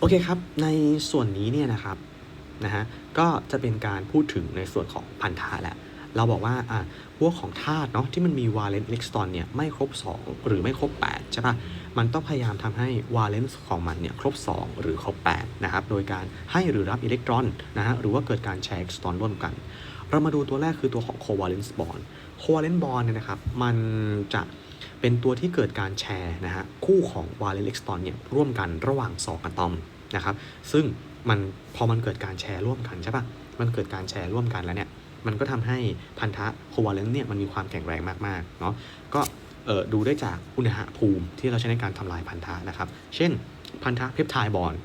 โอเคครับ ในส่วนนี้เนี่ยนะครับนะฮะก็จะเป็นการพูดถึงในส่วนของพันธะแหละเราบอกว่าอะพวกของธาตุเนาะที่มันมีวาเลนซ์อิเล็กตรอนเนี่ยไม่ครบ 2 หรือไม่ครบ 8 ใช่ปะมันต้องพยายามทำให้วาเลนซ์ของมันเนี่ยครบ 2 หรือครบ 8 นะครับ โดยการให้หรือรับอิเล็กตรอนนะฮะหรือว่าเกิดการแชร์อิเล็กตรอนร่วมกัน เรามาดูตัวแรกคือตัวของ covalence bond covalent bond เนี่ยนะครับ มันจะ เป็นตัวที่เกิดการแชร์นะฮะคู่ของ valence electron เนี่ยร่วมกันระหว่าง 2อะตอมนะครับซึ่งมันพอมันเกิดการแชร์ร่วมกันใช่ปะมันเกิดการแชร์ร่วมกันแล้วเนี่ยมันก็ทำให้พันธะ covalent เนี่ยมันมีความแข็งแรงมากๆเนาะก็เออดูได้จากอุณหภูมิที่เราใช้ในการทำลายพันธะนะครับ เช่นพันธะเพปไทด์บอนด์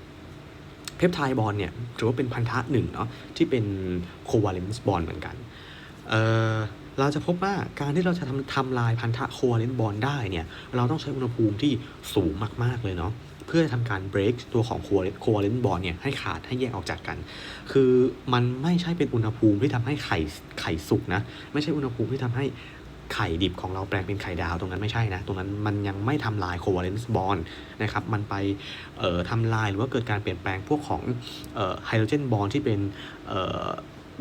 เพปไทด์บอลเนี่ยถือว่าเป็นพันธะหนึ่งเนาะที่เป็นโค v a เลนซ์บอลเหมือนกันเอ่อ เราจะพบว่าการที่เราจะทำทำลายพันธะโค v a เลนซ์บอลได้เนี่ย เราต้องใช้อุณหภูมิที่สูงมาก ๆ เลยเนาะเพื่อทำการ break ตัวของโค v a เลนซ์บอลเนี่ยให้ขาดให้แยกออกจากกัน คือมันไม่ใช่เป็นอุณหภูมิที่ทำให้ไข่ไข่สุกนะ ไม่ใช่อุณหภูมิที่ทำให้ไข่ดิบของเราแปลงเป็นไข่ดาวตรงนั้นไม่ใช่นะ ตรงนั้นมันยังไม่ทำลายโค v a เลนซ์บอลนะครับมันไปเอ่อทำลายหรือว่าเกิดการเปลี่ยนแปลงพวกของไฮโดรเจนบอลที่เป็นเอ่อ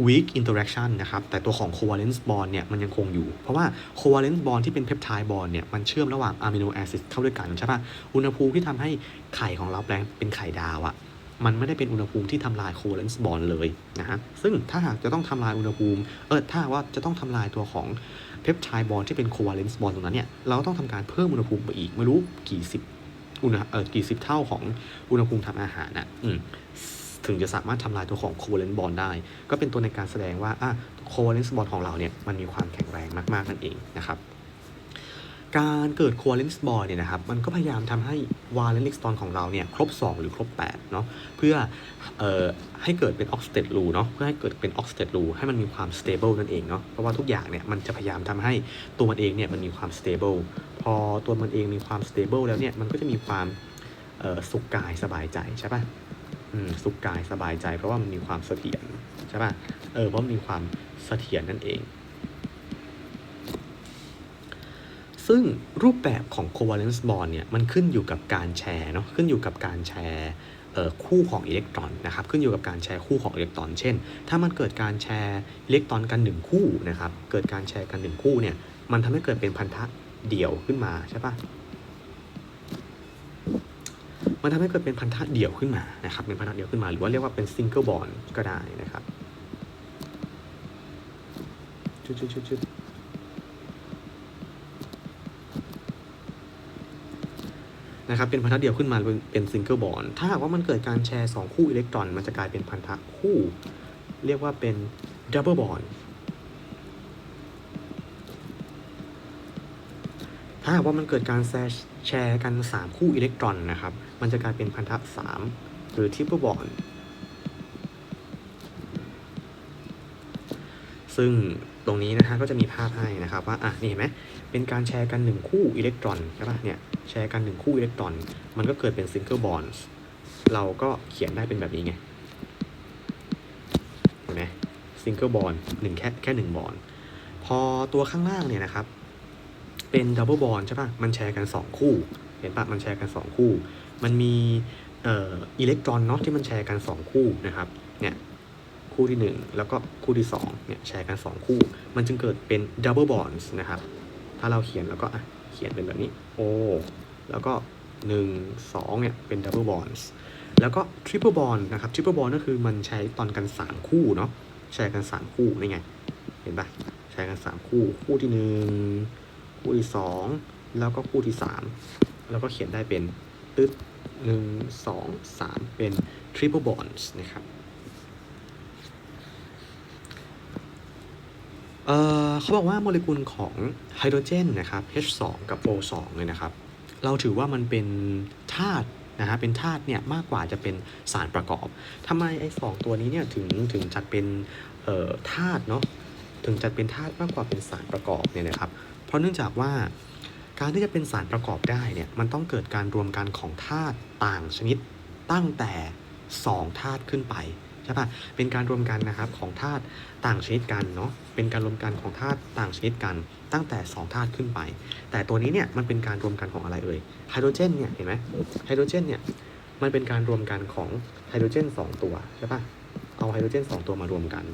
weak interaction นะครับ แต่ตัวของ covalence bond เนี่ยมันยังคงอยู่ เพราะว่า covalence bond ที่เป็น peptide bond เนี่ยมันเชื่อมระหว่าง amino acid เข้าด้วยกันใช่ปะอุณหภูมิที่ทำให้ไข่ของเราแปลงเป็นไข่ดาวอะมันไม่ได้เป็นอุณหภูมิที่ทำลาย covalence bond เลยนะฮะ ซึ่งถ้าหากจะต้องทำลายอุณหภูมิ เออถ้าว่าจะต้องทำลายตัวของ peptide bond ที่เป็น covalence bond ตรงนั้นเนี่ย เราต้องทำการเพิ่มอุณหภูมิไปอีก ไม่รู้กี่สิบอุณหเออกี่สิบเท่าของอุณหภูมิทำอาหารนะอืม ถึงจะสามารถทำลายตัวของ covalent bond ได้ ก็เป็นตัวในการแสดงว่าอะ covalent bond ของเราเนี่ยมันมีความแข็งแรงมาก ๆ นั่นเองนะครับการเกิด covalent bond เนี่ยนะครับมันก็พยายามทำให้ valence electron ของเราเนี่ยครบ 2 หรือครบ8เนาะเพื่อเอ่อให้เกิดเป็น oxidate rule เนาะเพื่อให้เกิดเป็น oxidate rule ให้มันมีความ stable นั่นเองเนาะเพราะว่าทุกอย่างเนี่ยมันจะพยายามทำให้ตัวมันเองเนี่ยมันมีความ stable พอตัวมันเองมีความ stable แล้วเนี่ยมันก็จะมีความเอ่อสุขกายสบายใจใช่ปะอืม สุขกายสบายใจ เพราะว่ามันมีความเสถียรใช่ป่ะเออเพราะมีความเสถียรนั่นเอง ซึ่งรูปแบบของ covalence bond เนี่ยมันขึ้นอยู่กับการแชร์เนาะขึ้นอยู่กับการแชร์คู่ของอิเล็กตรอนนะครับขึ้นอยู่กับการแชร์คู่ของอิเล็กตรอน เช่น ถ้ามันเกิดการแชร์อิเล็กตรอนกันหนึ่งคู่นะครับเกิดการแชร์กันหนึ่งคู่เนี่ยมันทำให้เกิดเป็นพันธะเดี่ยวขึ้นมาใช่ปะ มันทำให้เกิดเป็นพันธะเดี่ยวขึ้นมานะครับเป็นพันธะเดี่ยวขึ้นมา หรือว่าเรียกว่าเป็น single bond ก็ได้นะครับชุดชุดชุดชุดนะครับเป็นพันธะเดียวขึ้นมาเป็นซิงเกิลบอนถ้าหากว่ามันเกิดการแชร์ 2 คู่อิเล็กตรอน มันจะกลายเป็นพันธะคู่ เรียกว่าเป็นดับเบิลบอน ถ้าว่ามันเกิดการแชร์แชร์กัน 3 คู่อิเล็กตรอนนะครับ มันจะกลายเป็นพันธะ 3 หรือทริปเปิลบอนซึ่งตรงนี้นะฮะก็จะมีภาพให้นะครับว่า อะ นี่เห็นไหมเป็นการแชร์กัน 1 คู่อิเล็กตรอนใช่ปะเนี่ย แชร์กันหนึ่งคู่อิเล็กตรอน มันก็เกิดเป็นซิงเกิลบอนด์เราก็เขียนได้เป็นแบบนี้ไง เห็นไหมซิงเกิลบอนด์หนึ่งแค่แค่หนึ่งบอนด์พอตัวข้างล่างเนี่ยนะครับ เป็นดับเบิลบอนใช่ปะมันแชร์กัน 2 คู่ เห็นปะมันแชร์กัน 2 คู่ มันมีเอ่ออิเล็กตรอนเนาะที่มันแชร์กัน 2 คู่นะครับ เนี่ยคู่ที่ 1 แล้วก็คู่ที่2เนี่ยแชร์กัน 2 คู่ มันจึงเกิดเป็นดับเบิลบอนนะครับ ถ้าเราเขียนแล้วก็เขียนเป็นแบบนี้ O แล้วก็ 1 2เนี่ยเป็นดับเบิลบอนแล้วก็ทริปเปิลบอนนะครับทริปเปิลบอนก็คือมันใช้ตอนกัน 3 คู่เนาะแชร์กัน 3 คู่นี่ไง เห็นปะแชร์กัน 3 คู่ คู่ที่ 1 คู่ที่2แล้วก็คู่ที่3แล้วก็เขียนได้เป็นตึ๊ด1 2 3เป็นทริปเปิลบอนด์นะครับเเขาบอกว่าโมเลกุลของไฮโดรเจนนะครับ H2 กับ O2 เลยนะครับ เราถือว่ามันเป็นธาตุนะฮะเป็นธาตุเนี่ยมากกว่าจะเป็นสารประกอบทำไมไอ้สองตัวนี้เนี่ยถึงถึงจัดเป็นธาตุเนาะถึงจัดเป็นธาตุมากกว่าเป็นสารประกอบเนี่ยนะครับ เพราะเนื่องจากว่าการที่จะเป็นสารประกอบได้เนี่ยมันต้องเกิดการรวมกันของธาตุต่างชนิดตั้งแต่2ธาตุขึ้นไปใช่ปะเป็นการรวมกันนะครับของธาตุต่างชนิดกันเนาะเป็นการรวมกันของธาตุต่างชนิดกัน ตั้งแต่2ธาตุขึ้นไป แต่ตัวนี้เนี่ยมันเป็นการรวมกันของอะไรเอ่ยไฮโดรเจนเนี่ยเห็นไหมไฮโดรเจนเนี่ยมันเป็นการรวมกันของไฮโดรเจน 2 ตัวใช่ปะเอาไฮโดรเจน 2 ตัวมารวมกัน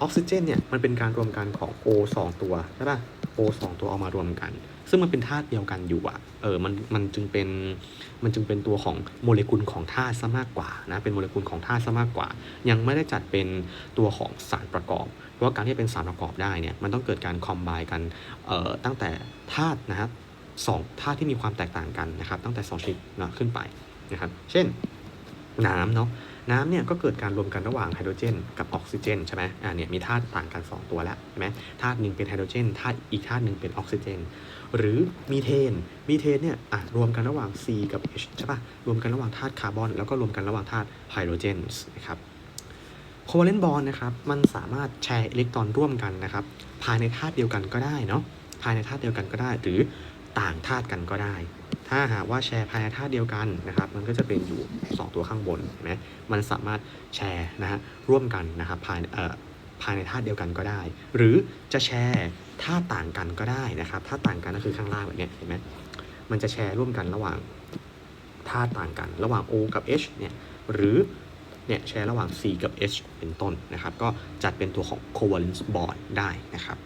ออกซิเจนเนี่ยมันเป็นการรวมกันของ O 2 ตัวใช่ปะ O 2ตัวเอามารวมกัน ซึ่งมันเป็นธาตุเดียวกันอยู่อะเออมันมันจึงเป็นมันจึงเป็นตัวของโมเลกุลของธาตุซะมากกว่านะเป็นโมเลกุลของธาตุซะมากกว่า ยังไม่ได้จัดเป็นตัวของสารประกอบ เพราะว่าการที่เป็นสารประกอบได้เนี่ยมันต้องเกิดการคอมไบกันเอ่อตั้งแต่ธาตุนะครับสองธาตุที่มีความแตกต่างกันนะครับตั้งแต่2ชนิดนะขึ้นไปนะครับเช่นน้ำเนาะ น้ำเนี่ยก็เกิดการรวมกันระหว่างไฮโดรเจน กับออกซิเจนใช่ไหมอ่าเนี่ยมีธาตุต่างกัน 2 ตัวแล้วใช่ไหมธาตุหนึ่งเป็นไฮโดรเจนธาตุอีกธาตุหนึ่งเป็นออกซิเจน หรือมีเทน มีเทนเนี่ยอะรวมกันระหว่าง C กับ H ใช่ปะรวมกันระหว่างธาตุคาร์บอนแล้วก็รวมกันระหว่างธาตุไฮโดรเจนนะครับโคเวเลนต์บอลนะครับมันสามารถแชร์อิเล็กตรอนร่วมกันนะครับภายในธาตุเดียวกันก็ได้เนาะภายในธาตุเดียวกันก็ได้ หรือ ต่างธาตุกันก็ได้ ถ้าหากว่าแชร์ภายในธาตุเดียวกันนะครับ มันก็จะเป็นอยู่ 2 ตัวข้างบนเห็นไหมมันสามารถแชร์นะฮะร่วมกันนะครับภายเอ่อภายในธาตุเดียวกันก็ได้ หรือจะแชร์ธาตุต่างกันก็ได้นะครับธาตุต่างกันก็คือข้างล่างแบบนี้เห็นไหมมันจะแชร์ร่วมกันระหว่างธาตุต่างกัน ระหว่าง O กับ H เนี่ยหรือเนี่ยแชร์ระหว่าง C กับ H เป็นต้นนะครับ ก็จัดเป็นตัวของ covalent bond ได้นะครับ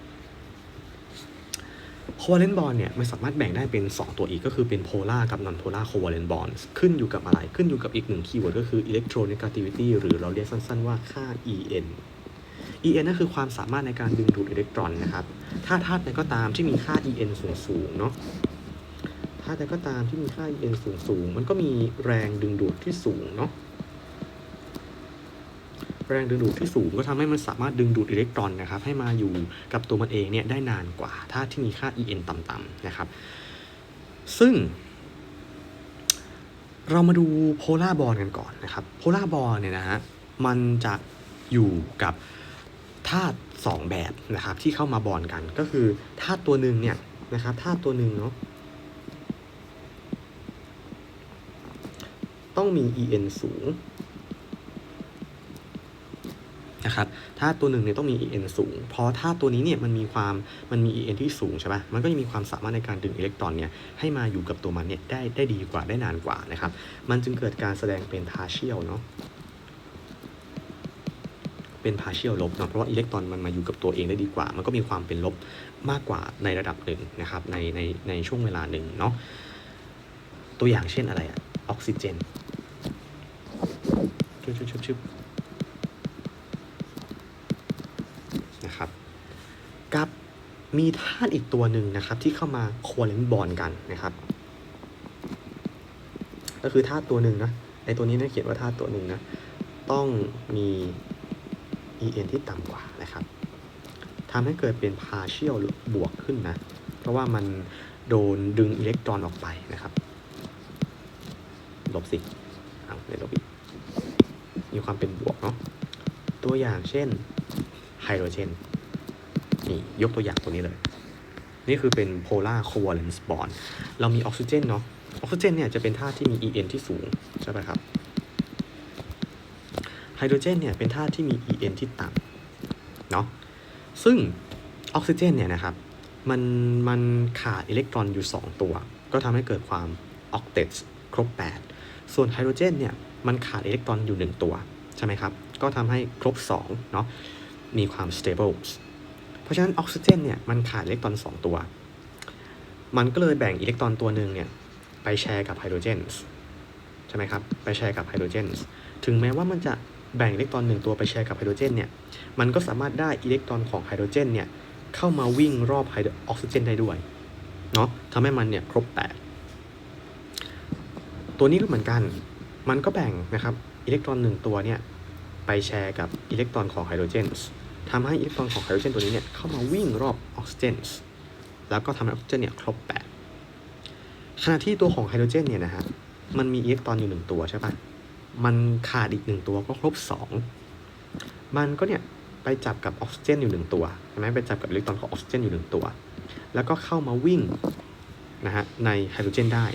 covalent bond เนี่ยมันสามารถแบ่งได้เป็น 2 ตัวอีกก็คือเป็น polar กับ non polar covalent bonds ขึ้นอยู่กับอะไรขึ้นอยู่กับอีกหนึ่งคีย์เวิร์ดก็คือ electronegativity หรือเราเรียกสั้นๆว่าค่า En En นั่นคือความสามารถในการดึงดูดอิเล็กตรอนนะครับ ถ้าธาตุใดก็ตามที่มีค่า En สูงสูงๆเนาะธาตุใดก็ตามที่มีค่า En สูงสูงๆมันก็มีแรงดึงดูดที่สูงเนาะ แรงดึงดูดที่สูงก็ทำให้มันสามารถดึงดูดอิเล็กตรอนนะครับให้มาอยู่กับตัวมันเองเนี่ยได้นานกว่าถ้าที่มีค่า En ต่ำๆนะครับ ซึ่ง เรามาดูโพลาร์บอลกันก่อนนะครับโพลาร์บอลเนี่ยนะฮะมันจะอยู่กับธาตุสองแบบนะครับที่เข้ามาบอลกันก็คือธาตุตัวหนึ่งเนี่ยนะครับธาตุตัวหนึ่งเนาะต้องมี En สูง นะครับธาตุตัวหนึ่งเนี่ยต้องมี En สูง เพราะธาตุตัวนี้เนี่ยมันมีความมันมี En ที่สูงใช่ปะมันก็จะมีความสามารถในการดึงอิเล็กตรอนเนี่ยให้มาอยู่กับตัวมันเนี่ยได้ได้ดีกว่าได้นานกว่านะครับ มันจึงเกิดการแสดงเป็น partial เนาะเป็น partial ลบเนาะเพราะว่าอิเล็กตรอนมันมาอยู่กับตัวเองได้ดีกว่า มันก็มีความเป็นลบมากกว่าในระดับหนึ่งนะครับในในในช่วงเวลาหนึ่งเนาะตัวอย่างเช่นอะไรอะออกซิเจนชุบชุบชุบชุบ นะครับ กับมีธาตุอีกตัวหนึ่งนะครับ ที่เข้ามาโคเลนบอลกันนะครับ ก็คือธาตุตัวหนึ่งนะไอตัวนี้นะเขียนว่าธาตุตัวหนึ่งนะต้องมี En ที่ต่ำกว่านะครับทำให้เกิดเป็น partial หรือบวกขึ้นนะ เพราะว่ามันโดนดึงอิเล็กตรอนออกไปนะครับ ลบสิเอาเลยลบอีก มีความเป็นบวกเนาะ ตัวอย่างเช่น ฮโดรเจนนี่ยกตัวอย่างตัวนี้เลย นี่คือเป็น polar covalent bond เรามีออกซิเจนเนาะออกซิเจนเนี่ยจะเป็นธาตุที่มี En ที่สูง ใช่ไหมครับไฮโดรเจนเนี่ยเป็นธาตุที่มี En ที่ต่ำเนาะซึ่งออกซิเจนเนี่ยนะครับมันมันขาดอิเล็กตรอนอยู่ 2 ตัว ก็ทำให้เกิดความออกเต s ครบ 8 ส่วนไฮโดรเจนเนี่ยมันขาดอิเล็กตรอนอยู่ 1 ตัว ใช่ไหมครับ ก็ทำให้ครบ 2 เนาะ มีความ stable เพราะฉะนั้นออกซิเจนเนี่ยมันขาดอิเล็กตรอน 2 ตัว มันก็เลยแบ่งอิเล็กตรอนตัวหนึ่งเนี่ยไปแชร์กับไฮโดรเจนใช่ไหมครับ ไปแชร์กับไฮโดรเจนถึงแม้ว่ามันจะแบ่งอิเล็กตรอนหนึ่งตัวไปแชร์กับไฮโดรเจนเนี่ยมันก็สามารถได้อิเล็กตรอนของไฮโดรเจนเนี่ยเข้ามาวิ่งรอบไฮโดรออกซิเจนได้ด้วยเนาะทำให้มันเนี่ยครบ8ตัวนี้ก็เหมือนกัน มันก็แบ่งนะครับอิเล็กตรอนหนึ่งตัวเนี่ยไปแชร์กับอิเล็กตรอนของไฮโดรเจน ทำให้อิเล็กตรอนของไฮโดรเจนตัวนี้เนี่ยเข้ามาวิ่งรอบออกซิเจน แล้วก็ทำให้ออกซิเจนเนี่ยครบ8ขณะที่ตัวของไฮโดรเจนเนี่ยนะฮะ มันมีอิเล็กตรอนอยู่หนึ่งตัวใช่ปะมันขาดอีกหนึ่งตัวก็ครบ2มันก็เนี่ยไปจับกับออกซิเจนอยู่หนึ่งตัวใช่ไหมไปจับกับอิเล็กตรอนของออกซิเจนอยู่หนึ่งตัว แล้วก็เข้ามาวิ่งนะฮะในไฮโดรเจนได้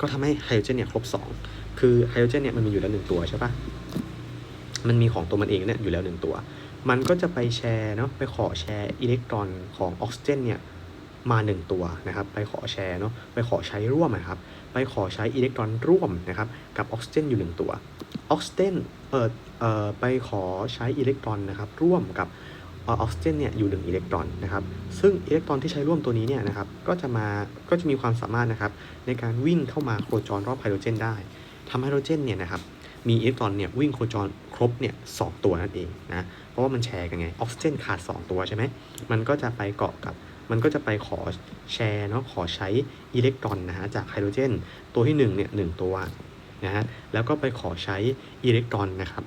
ก็ทำให้ไฮโดรเจนเนี่ยครบ 2 คือไฮโดรเจนเนี่ยมันมีอยู่แล้วหนึ่งตัวใช่ปะมันมีของตัวมันเองเนี่ยอยู่แล้วหนึ่งตัว มันก็จะไปแชร์เนาะไปขอแชร์อิเล็กตรอนของออกซิเจนเนี่ยมา 1 ตัวนะครับ ไปขอแชร์เนาะไปขอใช้ร่วมนะครับ ไปขอใช้อิเล็กตรอนร่วมนะครับกับออกซิเจนอยู่ 1 ตัวออกซิเจนเอ่อเอ่อไปขอใช้อิเล็กตรอนนะครับร่วมกับออกซิเจนเนี่ยอยู่1อิเล็กตรอนนะครับซึ่งอิเล็กตรอนที่ใช้ร่วมตัวนี้เนี่ยนะครับก็จะมาก็จะมีความสามารถนะครับในการวิ่งเข้ามาโคจรรอบไฮโดรเจนได้ทำให้ไฮโดรเจนเนี่ยนะครับมีอิเล็กตรอนเนี่ยวิ่งโคจรครบเนี่ยสองตัวนั่นเองนะ ราะว่ามันแชร์กันไงออกซิเจนขาด 2 ตัวใช่ไหมมันก็จะไปเกาะกับ มันก็จะไปขอแชร์เนาะขอใช้อิเล็กตรอนนะฮะจากไฮโดรเจน ตัวที่1เนี่ยหตัวนะฮะแล้วก็ไปขอใช้อิเล็กตรอนนะครับ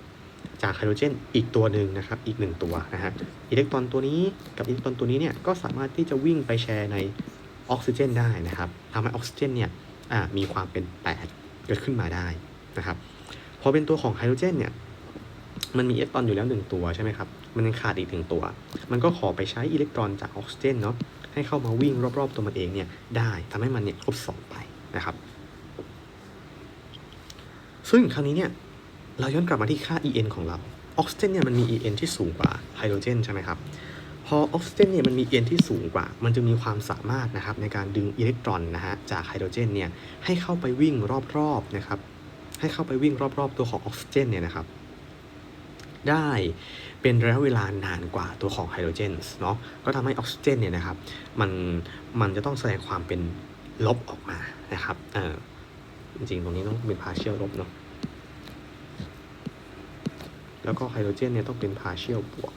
จากไฮโดรเจนอีกตัวหนึ่งนะครับอีก 1 ตัวนะฮะอิเล็กตรอนตัวนี้กับอิเล็กตรอนตัวนี้เนี่ยก็สามารถที่จะวิ่งไปแชร์ในออกซิเจนได้นะครับทำให้ออกซิเจนเนี่ยมีความเป็น 8 เกิดขึ้นมาได้นะครับพอเป็นตัวของไฮโดรเจนเนี่ย มันมีอิเล็กตรอนอยู่แล้ว1ตัวใช่ไหมครับ มันยังขาดอีกหนึ่งตัว มันก็ขอไปใช้อิเล็กตรอนจากออกซิเจนเนาะให้เข้ามาวิ่งรอบ ๆ ตัวมันเองเนี่ยได้ทำให้มันเนี่ยครบสองไปนะครับ ซึ่งคราวนี้เนี่ยเราย้อนกลับมาที่ค่า En ของเราออกซิเจนเนี่ยมันมี En ที่สูงกว่าไฮโดรเจนใช่ไหมครับ พอออกซิเจนเนี่ยมันมี En ที่สูงกว่า มันจะมีความสามารถนะครับในการดึงอิเล็กตรอนนะฮะจากไฮโดรเจนเนี่ยให้เข้าไปวิ่งรอบๆนะครับให้เข้าไปวิ่งรอบ ๆ ตัวของออกซิเจนเนี่ยนะครับ ได้เป็นระยะเวลานานกว่าตัวของไฮโดรเจนเนาะก็ทำให้ออกซิเจนเนี่ยนะครับมันมันจะต้องแสดงความเป็นลบออกมานะครับเออจริงๆ ตรงนี้ต้องเป็นพาเชียลลบเนาะแล้วก็ไฮโดรเจนเนี่ยต้องเป็นพาเชียลบวก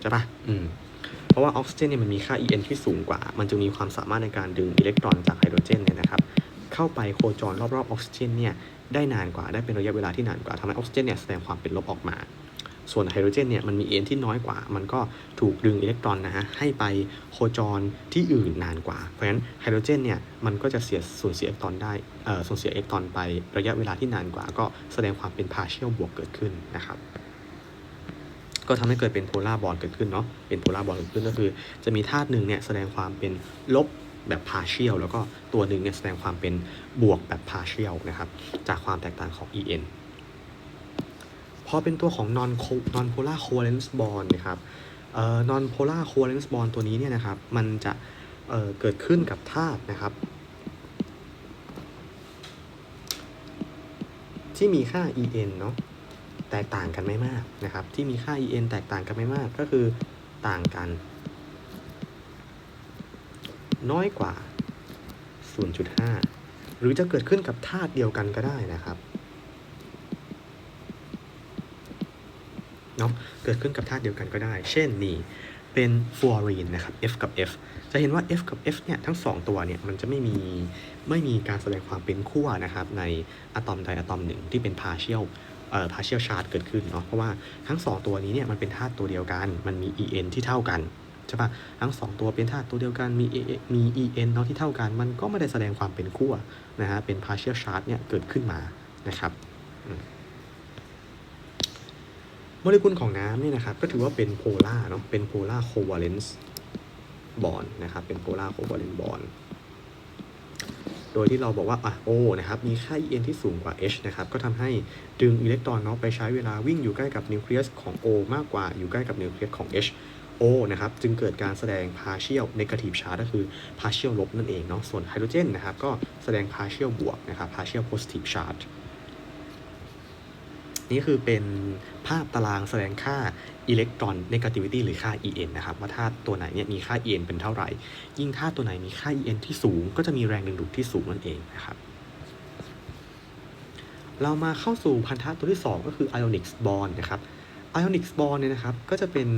ใช่ปะอืมเพราะว่าออกซิเจนเนี่ยมันมีค่า En ที่สูงกว่า มันจะมีความสามารถในการดึงอิเล็กตรอนจากไฮโดรเจนเนี่ยนะครับ เข้าไปโคจรรอบๆออกซิเจนเนี่ย ได้นานกว่าได้เป็นระยะเวลาที่นานกว่าทำให้ออกซิเจนเนี่ยแสดงความเป็นลบออกมา ส่วนไฮโดรเจนเนี่ยมันมีเอนที่น้อยกว่า มันก็ถูกดึงอิเล็กตรอนนะฮะให้ไปโคจรที่อื่นนานกว่า เพราะฉะนั้นไฮโดรเจนเนี่ยมันก็จะเสียสูญเสียอิเล็กตรอนได้เอ่อสูญเสียอิเล็กตรอนไประยะเวลาที่นานกว่า ก็แสดงความเป็นพาเชียลบวกเกิดขึ้นนะครับก็ทำให้เกิดเป็นโพลาร์บอลเกิดขึ้นเนาะ เป็นโพลาร์บอลเกิดขึ้นก็คือ จะมีธาตุหนึ่งเนี่ยแสดงความเป็นลบ แบบ partial แล้วก็ตัวหนึ่งเนี่ยแสดงความเป็นบวกแบบ partial นะครับจากความแตกต่างของ En พอเป็นตัวของ non non polar covalence bond นะครับเอ่อ non polar covalence bond ตัวนี้เนี่ยนะครับมันจะเอ่อเกิดขึ้นกับธาตุนะครับ ที่มีค่า En เนาะแตกต่างกันไม่มากนะครับ ที่มีค่า En แตกต่างกันไม่มากก็คือต่างกัน น้อยกว่า 0.5 หรือจะเกิดขึ้นกับธาตุเดียวกันก็ได้นะครับเนาะเกิดขึ้นกับธาตุเดียวกันก็ได้ เช่นนี่เป็นฟลูออรีนนะครับ F กับ F จะเห็นว่า F กับ F เนี่ยทั้ง 2 ตัวเนี่ยมันจะไม่มีไม่มีการแสดงความเป็นขั้วนะครับในอะตอมใดอะตอมหนึ่งที่เป็น partial เอ่อ partial charge เกิดขึ้นเนาะเพราะว่าทั้ง 2 ตัวนี้เนี่ยมันเป็นธาตุตัวเดียวกัน มันมี En ที่เท่ากัน ใช่ปะทั้ง 2 ตัวเป็นธาตุตัวเดียวกันมี A มี En เนาะที่เท่ากัน มันก็ไม่ได้แสดงความเป็นขั้วนะฮะเป็น partial charge เนี่ยเกิดขึ้นมานะครับโมเลกุลของน้ำเนี่ยนะครับก็ถือว่าเป็นโพล่าเนาะเป็นโพล่าโควาเลนซ์บอนนะครับเป็นโพล่าโควาเลนซ์บอนโดยที่เราบอกว่าอะ O นะครับมีค่า En ที่สูงกว่า H นะครับก็ทำให้ดึงอิเล็กตรอนเนาะไปใช้เวลาวิ่งอยู่ใกล้กับนิวเคลียสของ O มากกว่าอยู่ใกล้กับนิวเคลียสของ H O นะครับจึงเกิดการแสดง partial negative charge ก็คือ partial ลบนั่นเองเนาะส่วนไฮโดรเจนนะครับก็แสดง partial บวกนะครับ partial positive charge นี่คือเป็นภาพตารางแสดงค่าอิเล็กตรอน negativity หรือค่า En นะครับ ว่าธาตุตัวไหนเนี่ยมีค่า En เป็นเท่าไหร่ ยิ่งธาตุตัวไหนมีค่า En ที่สูง ก็จะมีแรงดึงดูดที่สูงนั่นเองนะครับ เรามาเข้าสู่พันธะตัวที่ 2 ก็คือ ionic bond นะครับ ionic bond เนี่ยนะครับ ก็จะเป็น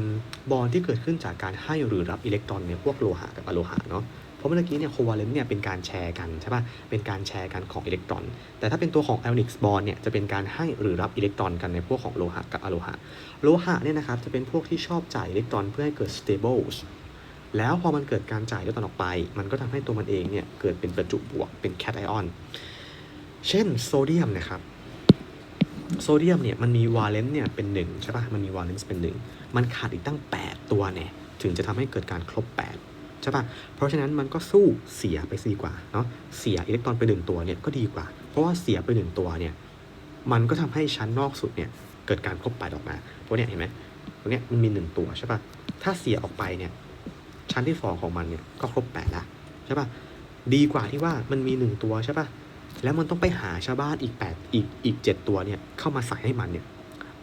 บอนที่เกิดขึ้นจากการให้หรือรับอิเล็กตรอนในพวกโลหะกับอะโลหะเนาะเพราะเมื่อกี้เนี่ยโค v a เลนต์เนี่ยเป็นการแชร์กันใช่ปะเป็นการแชร์กันของอิเล็กตรอน แต่ถ้าเป็นตัวของ ionic bond เนี่ยจะเป็นการให้หรือรับอิเล็กตรอนกันในพวกของโลหะกับอะโลหะ โลหะเนี่ยนะครับจะเป็นพวกที่ชอบจ่ายอิเล็กตรอนเพื่อให้เกิด stables แล้วพอมันเกิดการจ่ายอิเล็กตรอนออกไป มันก็ทำให้ตัวมันเองเนี่ยเกิดเป็นประจุบวกเป็น cation เช่นโซเดียมนะครับ โซเดียมเนี่ยมันมีวาเลนต์เนี่ยเป็นหนึ่งใช่ปะมันมีวาเลนต์เป็นหนึ่งมันขาดอีกตั้ง 8 ตัวเนี่ยถึงจะทำให้เกิดการครบ 8 ใช่ปะเพราะฉะนั้นมันก็สู้เสียไปดีกว่าเนาะเสียอิเล็กตรอนไปหนึ่งตัวเนี่ยก็ดีกว่า เพราะว่าเสียไปหนึ่งตัวเนี่ยมันก็ทำให้ชั้นนอกสุดเนี่ยเกิดการครบ 8 ออกมาเพราะเนี่ยเห็นไหมตรงเนี้ยมันมีหนึ่งตัวใช่ปะถ้าเสียออกไปเนี่ยชั้นที่สองของมันเนี่ยก็ครบแปดละใช่ปะดีกว่าที่ว่ามันมีหนึ่งตัวใช่ปะ แล้วมันต้องไปหาชาวบ้านอีกแปดอีกอีกเจ็ดตัวเนี่ยเข้ามาใส่ให้มันเนี่ย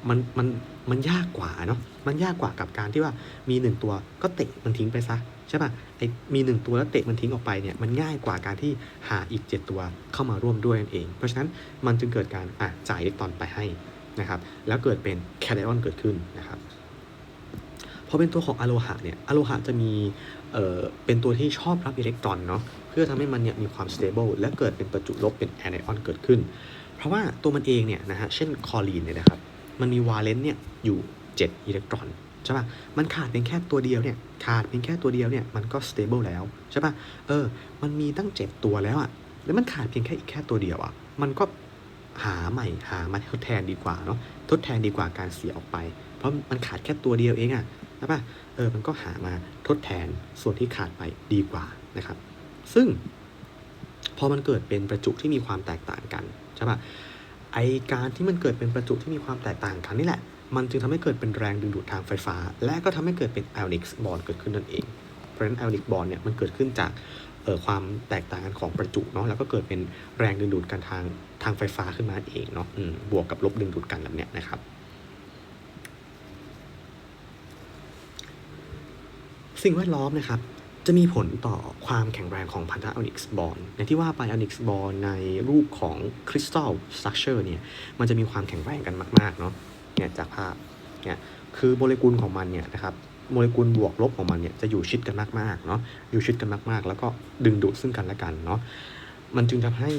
มันมันมันยากกว่าเนาะมันยากกว่ากับการที่ว่ามีหนึ่งตัวก็เตะมันทิ้งไปซะใช่ป่ะไอ้มีหนึ่งตัวแล้วเตะมันทิ้งออกไปเนี่ยมันง่ายกว่าการที่หาอีก 7 ตัวเข้ามาร่วมด้วยนั่นเอง เพราะฉะนั้นมันจึงเกิดการอะจ่ายอิเล็กตรอนไปให้นะครับแล้วเกิดเป็นแคไดออนเกิดขึ้นนะครับพอเป็นตัวของอะโลหะเนี่ยอะโลหะจะมี เออเป็นตัวที่ชอบรับอิเล็กตรอนเนาะเพื่อทำให้มันเนี่ยมีความ stable และเกิดเป็นประจุลบเป็นแอนไอออนเกิดขึ้น เพราะว่าตัวมันเองเนี่ยนะฮะเช่นคอลีนเนี่ยนะครับมันมีวาเลนต์เนี่ยอยู่7อิเล็กตรอนใช่ป่ะ มันขาดเพียงแค่ตัวเดียวเนี่ย ขาดเพียงแค่ตัวเดียวเนี่ย มันก็ stable แล้วใช่ป่ะ เออ มันมีตั้ง7ตัวแล้วอะแล้วมันขาดเพียงแค่อีกแค่ตัวเดียวอะมันก็หาใหม่หามาทดแทนดีกว่าเนาะ ทดแทนดีกว่าการเสียออกไป เพราะมันขาดแค่ตัวเดียวเองอะ ใช่ป่ะเออมันก็หามาทดแทนส่วนที่ขาดไปดีกว่านะครับ ซึ่งพอมันเกิดเป็นประจุที่มีความแตกต่างกันใช่ปะไอการที่มันเกิดเป็นประจุที่มีความแตกต่างกันนี่แหละ มันจึงทำให้เกิดเป็นแรงดึงดูดทางไฟฟ้า และก็ทำให้เกิดเป็น ionic bond เกิดขึ้นนั่นเอง เพราะฉะนั้น ionic bond เนี่ยมันเกิดขึ้นจากเอ่อความแตกต่างกันของประจุเนาะแล้วก็เกิดเป็นแรงดึงดูดกันทางทางไฟฟ้าขึ้นมาเองเนาะบวกกับลบดึงดูดกันแบบเนี้ยนะครับ สิ่งแวดล้อมนะครับจะมีผลต่อความแข็งแรงของพันธะ Onyx Bond อย่างที่ว่าไป Onyx Bond ในรูปของ Crystal Structure เนี่ยมันจะมีความแข็งแรงกันมากๆเนาะเนี่ยจากภาพเนี่ยคือโมเลกุลของมันเนี่ยนะครับโมเลกุลบวกลบของมันเนี่ยจะอยู่ชิดกันมากๆเนาะอยู่ชิดกันมากๆ แล้วก็ดึงดูดซึ่งกันและกันเนาะมันจึงทำให้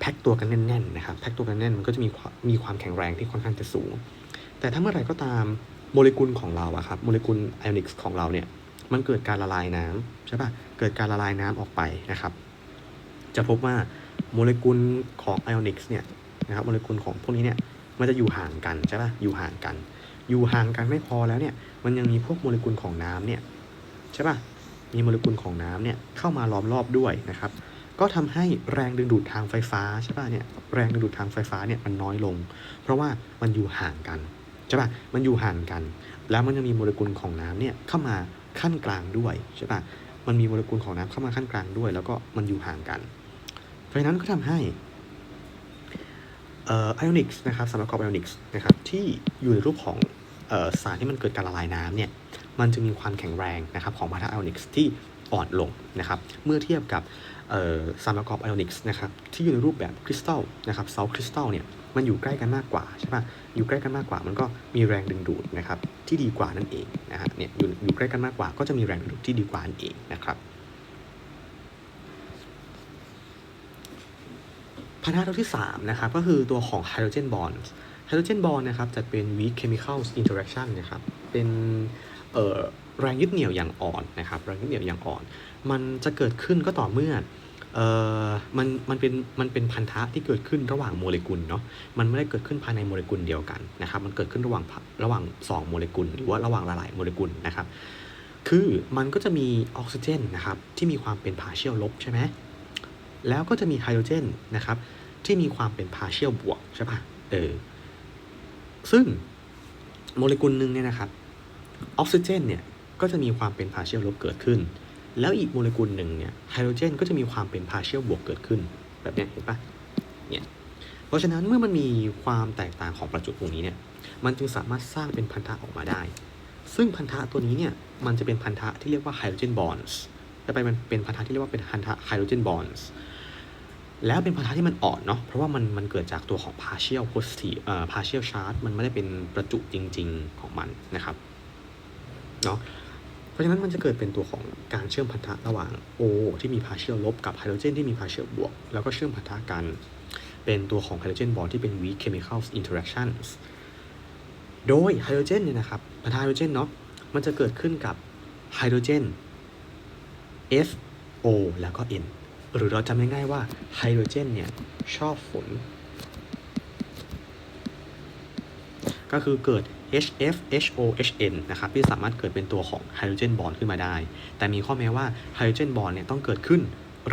แพ็กตัวกันแน่นๆนะครับแพ็กตัวกันแน่นมันก็จะมีมีความแข็งแรงที่ค่อนข้างจะสูง แต่ถ้าเมื่อไหร่ก็ตาม โมเลกุลของเราอะครับโมเลกุลไอออนิกส์ของเราเนี่ยมันเกิดการละลายน้ำใช่ปะเกิดการละลายน้ำออกไปนะครับ จะพบว่าโมเลกุลของไอออนิกส์เนี่ยนะครับโมเลกุลของพวกนี้เนี่ยมันจะอยู่ห่างกันใช่ปะอยู่ห่างกัน อยู่ห่างกันไม่พอแล้วเนี่ยมันยังมีพวกโมเลกุลของน้ำเนี่ยใช่ปะมีโมเลกุลของน้ำเนี่ยเข้ามาล้อมรอบด้วยนะครับ ก็ทำให้แรงดึงดูดทางไฟฟ้าใช่ป่ะเนี่ยแรงดึงดูดทางไฟฟ้าเนี่ยมันน้อยลง เพราะว่ามันอยู่ห่างกัน ใช่ปะมันอยู่ห่างกัน แล้วมันจะมีโมเลกุลของน้ำเนี่ยเข้ามาขั้นกลางด้วยใช่ปะมันมีโมเลกุลของน้ำเข้ามาขั้นกลางด้วย แล้วก็มันอยู่ห่างกัน เพราะฉะนั้นก็ทำให้เอ่อไอออนิกส์นะครับสารประกอบไอออนิกส์นะครับที่อยู่ในรูปของออสารที่มันเกิดการละลายน้ำเนี่ยมันจะมีความแข็งแรงนะครับของพันธะไอออนิกส์ที่อ่อนลงนะครับเมื่อเทียบกับสารประกอบไอออนิกส์นะครับที่อยู่ในรูปแบบคริสตัลนะครับเซาคริสตัลเนี่ย มันอยู่ใกล้กันมากกว่าใช่ปะอยู่ใกล้กันมากกว่า มันก็มีแรงดึงดูดนะครับที่ดีกว่านั่นเองนะฮะเนี่ยอยู่อยู่ใกล้กันมากกว่า ก็จะมีแรงดึงดูดที่ดีกว่านั่นเองนะครับพันธะตัวที่3นะครับก็คือตัวของไฮโดรเจนบอนด์ไฮโดรเจนบอนด์นะครับจะเป็น weak chemical interaction นะครับเป็นเอ่อแรงยึดเหนี่ยวอย่างอ่อนนะครับแรงยึดเหนี่ยวอย่างอ่อน มันจะเกิดขึ้นก็ต่อเมื่อ เอ่อมันมันเป็นมันเป็นพันธะที่เกิดขึ้นระหว่างโมเลกุลเนาะมันไม่ได้เกิดขึ้นภายในโมเลกุลเดียวกันนะครับ มันเกิดขึ้นระหว่างระหว่าง 2 โมเลกุล หรือว่าระหว่างหลายๆโมเลกุลนะครับ คือมันก็จะมีออกซิเจนนะครับที่มีความเป็นพาเชียลลบใช่ไหมแล้วก็จะมีไฮโดรเจนนะครับที่มีความเป็นพาเชียลบวกใช่ปะเออซึ่งโมเลกุลหนึ่งเนี่ยนะครับออกซิเจนเนี่ยก็จะมีความเป็นพาเชียลลบเกิดขึ้น แล้วอีกโมเลกุลหนึ่งเนี่ยไฮโดรเจนก็จะมีความเป็นพาเชียลบวกเกิดขึ้นแบบเนี้ยเห็นปะเนี่ยเพราะฉะนั้นเมื่อมันมีความแตกต่างของประจุตรงนี้เนี่ยมันจึงสามารถสร้างเป็นพันธะออกมาได้ ซึ่งพันธะตัวนี้เนี่ยมันจะเป็นพันธะที่เรียกว่าไฮโดรเจนบอนด์จะไปมันเป็นพันธะที่เรียกว่าเป็นพันธะไฮโดรเจนบอนด์แล้วเป็นพันธะที่มันอ่อนเนาะเพราะว่ามันมันเกิดจากตัวของ partial positive เอ่อ partial charge มันไม่ได้เป็นประจุจริง ๆของมันนะครับเนาะ เพราะฉะนั้นมันจะเกิดเป็นตัวของการเชื่อมพันธะระหว่าง O ที่มี partial ลบกับไฮโดรเจนที่มี partial บวก แล้วก็เชื่อมพันธะกัน เป็นตัวของไฮโดรเจนบอลที่เป็น weak chemical interactions โดยไฮโดรเจนเนี่ยนะครับพันธะไฮโดรเจนเนาะมันจะเกิดขึ้นกับไฮโดรเจน F O แล้วก็ N หรือเราจำง่ายๆว่าไฮโดรเจนเนี่ยชอบฝน ก็คือเกิด HF HO HN นะครับที่สามารถเกิดเป็นตัวของไฮโดรเจนบอลขึ้นมาได้ แต่มีข้อแม้ว่าไฮโดรเจนบอลเนี่ยต้องเกิดขึ้น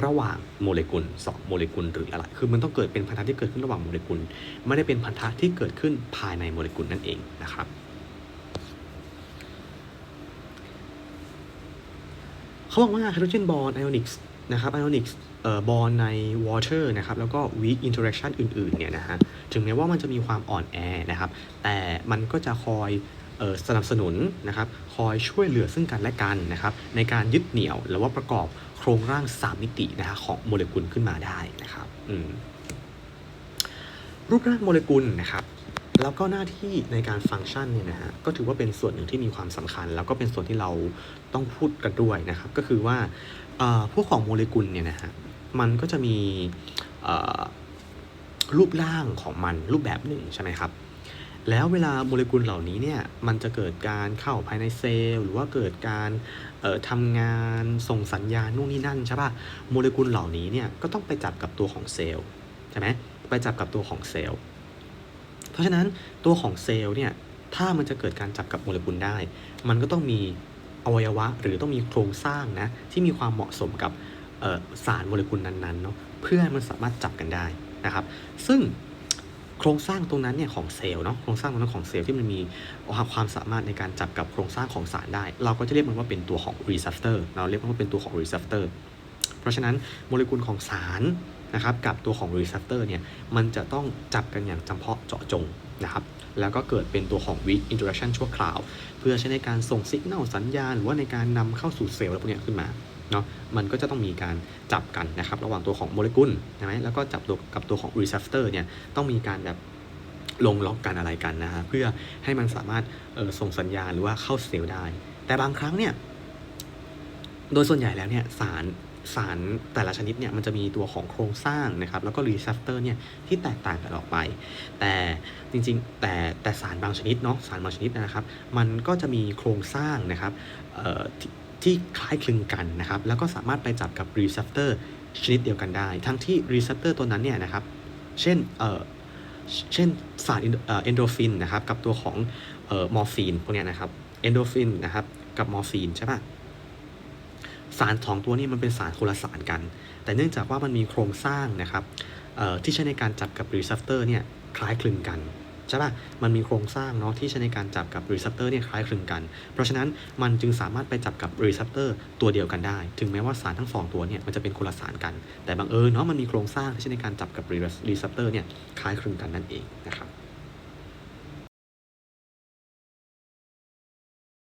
ระหว่างโมเลกุล2โมเลกุลหรืออะไรคือมันต้องเกิดเป็นพันธะที่เกิดขึ้นระหว่างโมเลกุล ไม่ได้เป็นพันธะที่เกิดขึ้นภายในโมเลกุลนั่นเองนะครับ เขาบอกว่าไฮโดรเจนบอลไอออนิกส์นะครับไอออนิกส์ บอลใน water นะครับแล้วก็ weak interaction อื่นๆเนี่ยนะฮะถึงแม้ว่ามันจะมีความอ่อนแอนะครับแต่มันก็จะคอยออสนับสนุนนะครับคอยช่วยเหลือซึ่งกันและกันนะครับในการยึดเหนี่ยวหรือว่าประกอบโครงร่าง 3 มิตินะฮะของโมเลกุลขึ้นมาได้นะครับรูปร่างโมเลกุลนะครับแล้วก็หน้าที่ในการฟังก์ชันเนี่ยนะฮะก็ถือว่าเป็นส่วนหนึ่งที่มีความสำคัญ แล้วก็เป็นส่วนที่เราต้องพูดกันด้วยนะครับ ก็คือว่าพวกของโมเลกุลเนี่ยนะฮะ มันก็จะมีรูปร่างของมันรูปแบบหนึ่งใช่ไหมครับ แล้วเวลาโมเลกุลเหล่านี้เนี่ย มันจะเกิดการเข้าภายในเซลล์หรือว่าเกิดการทำงานส่งสัญญาณนู่นนี่นั่นใช่ป่ะ โมเลกุลเหล่านี้เนี่ยก็ต้องไปจับกับตัวของเซลล์ใช่ไหมไปจับกับตัวของเซลล์ เพราะฉะนั้นตัวของเซลล์เนี่ยถ้ามันจะเกิดการจับกับโมเลกุลได้ มันก็ต้องมีอวัยวะหรือต้องมีโครงสร้างนะที่มีความเหมาะสมกับ สารโมเลกุลนั้นๆเนาะเพื่อให้มันสามารถจับกันได้นะครับซึ่งโครงสร้างตรงนั้นเนี่ยของเซลล์เนาะโครงสร้างตรงนั้นของเซลล์ที่มันมีความสามารถในการจับกับโครงสร้างของสารได้ เราก็จะเรียกมันว่าเป็นตัวของ receptor เราเรียกมันว่าเป็นตัวของ receptor เพราะฉะนั้นโมเลกุลของสารนะครับกับตัวของ receptor เนี่ยมันจะต้องจับกันอย่างจำเพาะเจาะจงนะครับแล้วก็เกิดเป็นตัวของ weak interaction ชั่วคราว เพื่อใช้ในการส่งสัญญาณสัญญาณ หรือว่าในการนำเข้าสู่เซลล์อะไรพวกนี้ขึ้นมา เนาะมันก็จะต้องมีการจับกันนะครับระหว่างตัวของโมเลกุลใช่ไหมแล้วก็จับตัวกับตัวของ receptor เนี่ยต้องมีการแบบลงล็อกกันอะไรกันนะฮะเพื่อให้มันสามารถส่งสัญญาณหรือว่าเข้าเซลล์ได้ แต่บางครั้งเนี่ยโดยส่วนใหญ่แล้วเนี่ยสารสารแต่ละชนิดเนี่ยมันจะมีตัวของโครงสร้างนะครับแล้วก็รีเซพเตอร์เนี่ยที่แตกต่างกันออกไป แต่จริงๆแต่แต่สารบางชนิดเนาะสารบางชนิดนะครับ มันก็จะมีโครงสร้างนะครับเอ่อ ที่คล้ายคลึงกันนะครับ แล้วก็สามารถไปจับกับรีเซพเตอร์ชนิดเดียวกันได้ ทั้งที่รีเซพเตอร์ตัวนั้นเนี่ยนะครับ เช่นเอ่อเช่นสารเอนโดฟินนะครับ กับตัวของเอ่อมอร์ฟีนพวกเนี้ยนะครับเอนโดฟินนะครับกับมอร์ฟีนใช่ปะสารสองตัวนี้มันเป็นสารคนละสารกัน แต่เนื่องจากว่ามันมีโครงสร้างนะครับเอ่อที่ใช้ในการจับกับรีเซพเตอร์เนี่ยคล้ายคลึงกัน ช่ป่ะ มันมีโครงสร้างเนาะที่ใช้ในการจับกับรีเซพเตอร์เนี่ยคล้ายคลึงกัน เพราะฉะนั้นมันจึงสามารถไปจับกับรีเซพเตอร์ตัวเดียวกันได้ ถึงแม้ว่าสารทั้งสองตัวเนี่ยมันจะเป็นคนละสารกัน แต่บางเอิญเนาะมันมีโครงสร้างที่ใช้ในการจับกับรีเซพเตอร์เนี่ยคล้ายคลึงกันนั่นเองนะครับ